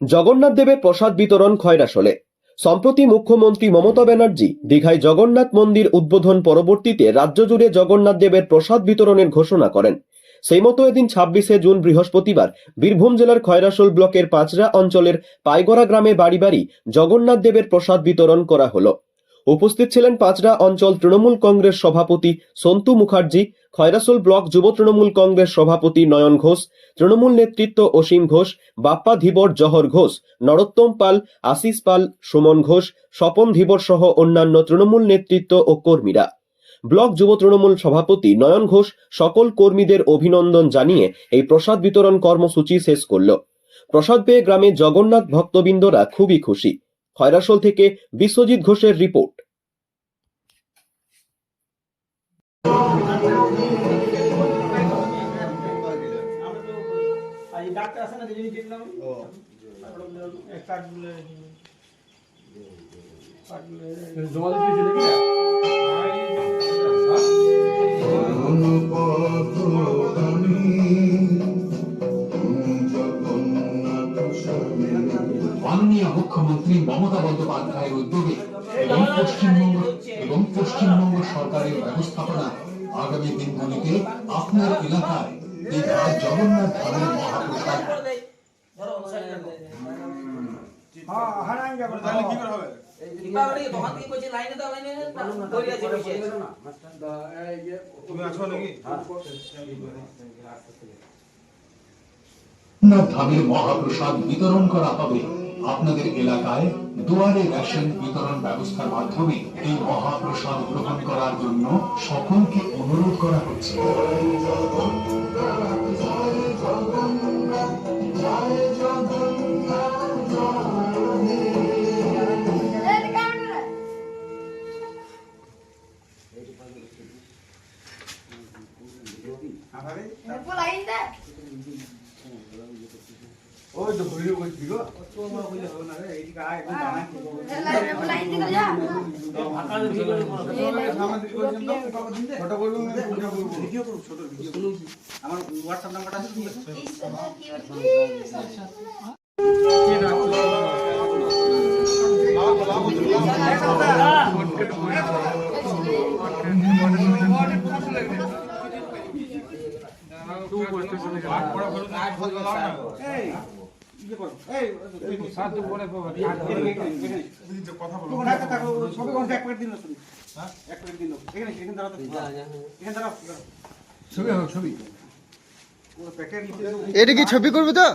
জগন্নাথ দেবের প্রসাদ বিতরণ খয়রাসলে। সম্প্রতি মুখ্যমন্ত্রী মমতা ব্যানার্জি দীঘায় জগন্নাথ মন্দির উদ্বোধন পরবর্তীতে রাজ্য জুড়ে জগন্নাথ দেবের প্রসাদ বিতরণের ঘোষণা করেন। সেই মতো এদিন ছাব্বিশে জুন বৃহস্পতিবার বীরভূম জেলার খয়রাসোল ব্লকের পাঁচরা অঞ্চলের পাইগড়া গ্রামে বাড়ি বাড়ি জগন্নাথ দেবের প্রসাদ বিতরণ করা হলো। উপস্থিত ছিলেন পাঁচরা অঞ্চল তৃণমূল কংগ্রেস সভাপতি সন্তু মুখার্জি, খয়রাসোল ব্লক যুব তৃণমূল কংগ্রেস সভাপতি নয়ন ঘোষ, তৃণমূল নেতৃত্ব অসীম ঘোষ, বাপ্পা ধীবর জহর ঘোষ, নরোত্তম পাল, আশিস পাল, সুমন ঘোষ, স্বপন ধীবর সহ অন্যান্য তৃণমূল নেতৃত্ব ও কর্মীরা। ব্লক যুব তৃণমূল সভাপতি নয়ন ঘোষ সকল কর্মীদের অভিনন্দন জানিয়ে এই প্রসাদ বিতরণ কর্মসূচি শেষ করল। প্রসাদ পেয়ে গ্রামে জগন্নাথ ভক্তবৃন্দরা খুবই খুশি। খয়রাসোল থেকে বিশ্বজিৎ ঘোষের রিপোর্ট। ডাক্তার আছে না দুজনই দেখলাম একটা কোন মাননীয় মুখ্যমন্ত্রী মমতা বন্দ্যোপাধ্যায়ের উদ্যোগে এবং পশ্চিমবঙ্গ এবং পশ্চিমবঙ্গ সরকারের ব্যবস্থাপনা আগামী দিনগুলিতে আপনার এলাকায় দীঘা জগন্নাথ ধামের মহাপ্রসাদ। হ্যাঁ জগন্নাথ ধামের মহাপ্রসাদ বিতরণ করা হবে। আপনাদের এলাকায় দুয়ারে রেশন বিতরণ ব্যবস্থার মাধ্যমে এই মহাপ্রসাদ গ্রহণ করার জন্য সকলকে অনুরোধ করা হচ্ছে ainda. ওই তো ভিডিও করছি গো? তো আমার কইলে হবে না রে এইদিকে আয় একদম ainda já. ছোট করব ভিডিও করব ছোট ভিডিও আমার হোয়াটসঅ্যাপ নাম্বারটা আছে তুমি Isso daqui, isso. এই ইয়ে করো এই সাত দিন। পরে কথা বলো ওখানে একটা থাকো সবে কোন এক প্যাকেট দিন না? শুনি হ্যাঁ এক প্যাকেট দিন এখানে এখানে দাঁড়াও তো ছবি হবে ছবি। এটা কি ছবি করবে তো?